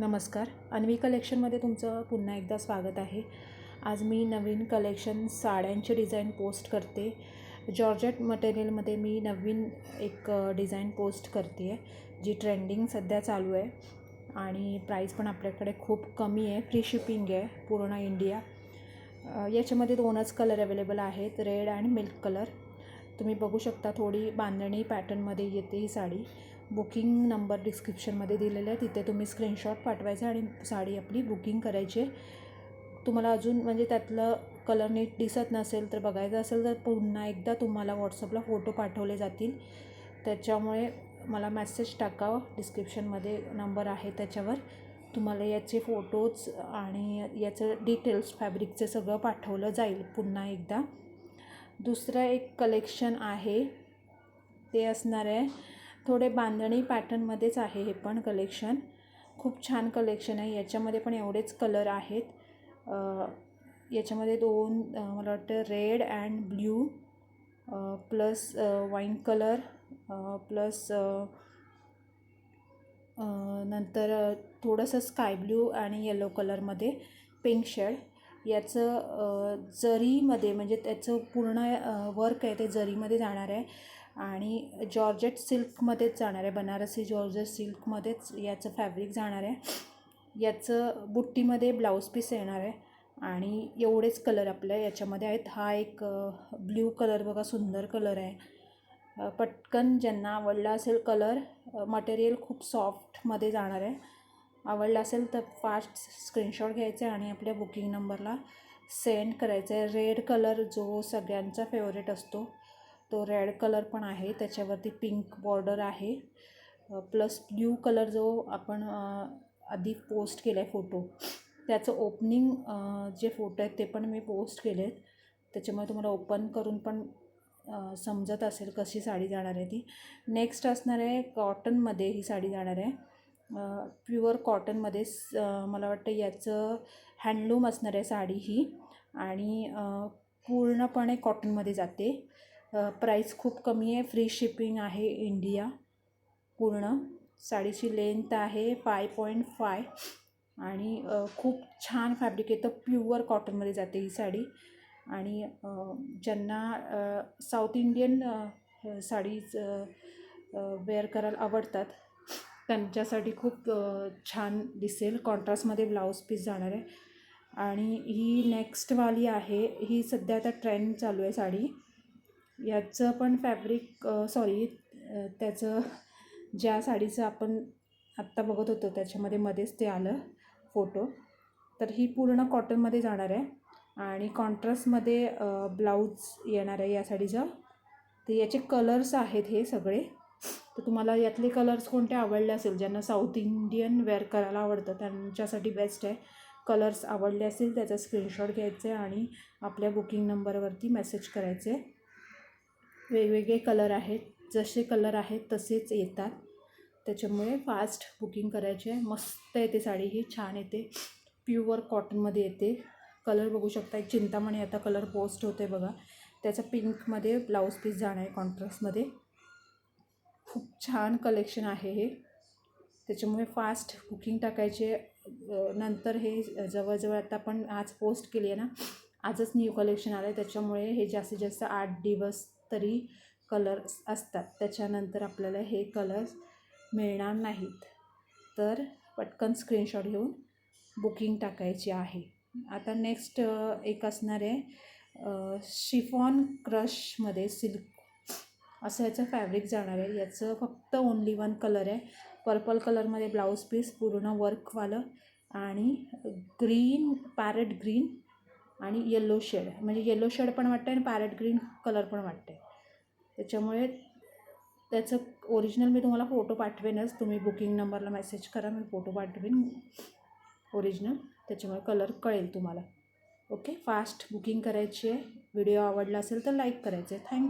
नमस्कार. अन्वी कलेक्शनमध्ये तुमचं पुन्हा एकदा स्वागत आहे. आज मी नवीन कलेक्शन साड्यांचे डिझाईन पोस्ट करते. जॉर्जेट मटेरियलमध्ये मी नवीन एक डिझाईन पोस्ट करते आहे जी ट्रेंडिंग सध्या चालू आहे. आणि प्राईस पण आपल्याकडे खूप कमी आहे. फ्री शिपिंग आहे पूर्ण इंडिया. याच्यामध्ये दोनच कलर अवेलेबल आहेत रेड आणि मिल्क कलर. तुम्ही बघू शकता थोडी बांधणी पॅटर्नमध्ये येते ही साडी. बुकिंग नंबर डिस्क्रिप्शनमध्ये दिलेला आहे. तिथे तुम्ही स्क्रीनशॉट पाठवायचा आणि साडी आपली बुकिंग करायची. आहे. तुम्हाला अजून म्हणजे त्यातलं कलर नीट दिसत नसेल तर बघायचं असेल तर पुन्हा एकदा तुम्हाला व्हॉट्सअपला फोटो पाठवले जातील. त्याच्यामुळे मला मॅसेज टाका. डिस्क्रिप्शनमध्ये नंबर आहे त्याच्यावर. तुम्हाला याचे फोटोज आणि याचं डिटेल्स फॅब्रिकचं सगळं पाठवलं जाईल पुन्हा एकदा. दुसरं एक कलेक्शन आहे. ते असणार आहे. थोडे बांधणी पॅटर्नमध्येच आहे हे पण कलेक्शन खूप छान कलेक्शन आहे. याच्यामध्ये पण एवढेच कलर आहेत. याच्यामध्ये दोन मला वाटतं red and blue plus wine colour plus नंतर थोडंसं स्काय ब्ल्यू आणि येलो कलरमध्ये पिंक शेड याचं जरीमध्ये म्हणजे त्याचं पूर्ण वर्क आहे ते जरीमध्ये जाणार आहे. आणि जॉर्जेट सिल्कमध्येच जाणार आहे. बनारसी जॉर्जेट सिल्कमध्येच याचं फॅब्रिक जाणार आहे. याचं बुट्टीमध्ये ब्लाऊज पीस येणार आहे. आणि एवढेच कलर आपल्या याच्यामध्ये आहेत. हा एक ब्ल्यू कलर बघा सुंदर कलर आहे. पटकन ज्यांना आवडला असेल कलर मटेरियल खूप सॉफ्टमध्ये जाणार आहे. आवडला असेल तर फास्ट स्क्रीनशॉट घ्यायचं आहे आणि आपल्या बुकिंग नंबरला सेंड करायचं आहे. रेड कलर जो सगळ्यांचा फेवरेट असतो तो रेड कलर पण आहे. त्याच्यावरती पिंक बॉर्डर आहे. प्लस ब्ल्यू कलर जो आपण आधी पोस्ट केला आहे फोटो त्याचं ओपनिंग जे फोटो आहेत ते पण मी पोस्ट केले आहेत त्याच्यामुळे तुम्हाला ओपन करून पण समजत असेल कशी साडी जाणार आहे ती. नेक्स्ट असणार आहे कॉटनमध्ये ही साडी जाणार आहे. प्युअर कॉटनमध्ये मला वाटतं याचं हँडलूम असणार आहे साडी ही आणि पूर्णपणे कॉटनमध्ये जाते. प्राईस खूप कमी आहे. फ्री शिपिंग आहे इंडिया. पूर्ण. साडीची लेंथ आहे फाय पॉईंट फाय आणि खूप छान फॅब्रिक येतं प्युअर कॉटनमध्ये जाते ही साडी आणि ज्यांना साऊथ इंडियन साडीज वेअर करायला आवडतात त्यांच्यासाठी खूप छान दिसेल. कॉन्ट्रास्टमध्ये ब्लाऊज पीस जाणार आहे. आणि ही नेक्स्टवाली आहे. ही सध्या आता ट्रेंड चालू आहे साडी. याचं पण फॅब्रिक सॉरी त्याचं ज्या साडीचं आपण आत्ता बघत होतो त्याच्यामध्ये मध्येच ते आलं फोटो तर ही पूर्ण कॉटनमध्ये जाणार आहे. आणि कॉन्ट्रास्टमध्ये ब्लाऊज येणार आहे या साडीचं. तर याचे कलर्स आहेत हे सगळे. तर तुम्हाला यातले कलर्स कोणते आवडले असेल? ज्यांना साऊथ इंडियन वेअर करायला आवडतं त्यांच्यासाठी बेस्ट आहे. कलर्स आवडले असेल त्याचा स्क्रीनशॉट घ्यायचं आहे आणि आपल्या बुकिंग नंबरवरती मेसेज करायचे. वेगवेगळे कलर आहेत. जसे कलर आहेत तसेच येतात. त्याच्यामुळे फास्ट बुकिंग करायचे. आहे मस्त येते साडी. ही छान येते. प्युअर कॉटनमध्ये येते. कलर बघू शकता. एक चिंतामणी आता कलर पोस्ट होते बघा. त्याचा पिंकमध्ये ब्लाऊज पीस जाणार आहे कॉन्ट्रास्टमध्ये छान कलेक्शन आहे हे. त्याच्यामुळे फास्ट बुकिंग टाकायचे. नंतर हे जवळजवळ आता आपण आज पोस्ट केली आहे ना आजच न्यू कलेक्शन आलं आहे त्याच्यामुळे हे जास्तीत जास्त आठ दिवस तरी कलर्स असतात. त्याच्यानंतर आपल्याला हे कलर्स मिळणार नाहीत. तर पटकन स्क्रीनशॉट घेऊन बुकिंग टाकायची आहे. आता नेक्स्ट एक असणार आहे शिफॉन क्रशमध्ये सिल्क असं याचं फॅब्रिक जाणार आहे. याचं फक्त ओनली वन कलर आहे. पर्पल कलरमध्ये ब्लाऊज पीस पूर्ण वर्कवालं आणि ग्रीन पॅरेट ग्रीन आणि येलो शेड म्हणजे येलो शेड पण वाटतं आणि पॅरेट ग्रीन कलर पण वाटते त्याच्यामुळे त्याचं ओरिजिनल मी तुम्हाला फोटो पाठवेनच. तुम्ही बुकिंग नंबरला मेसेज करा मी फोटो पाठवेन ओरिजिनल त्याच्यामुळे कलर कळेल तुम्हाला. ओके फास्ट बुकिंग करायची आहे. व्हिडिओ आवडला असेल तर लाईक करायचं आहे थँक्यू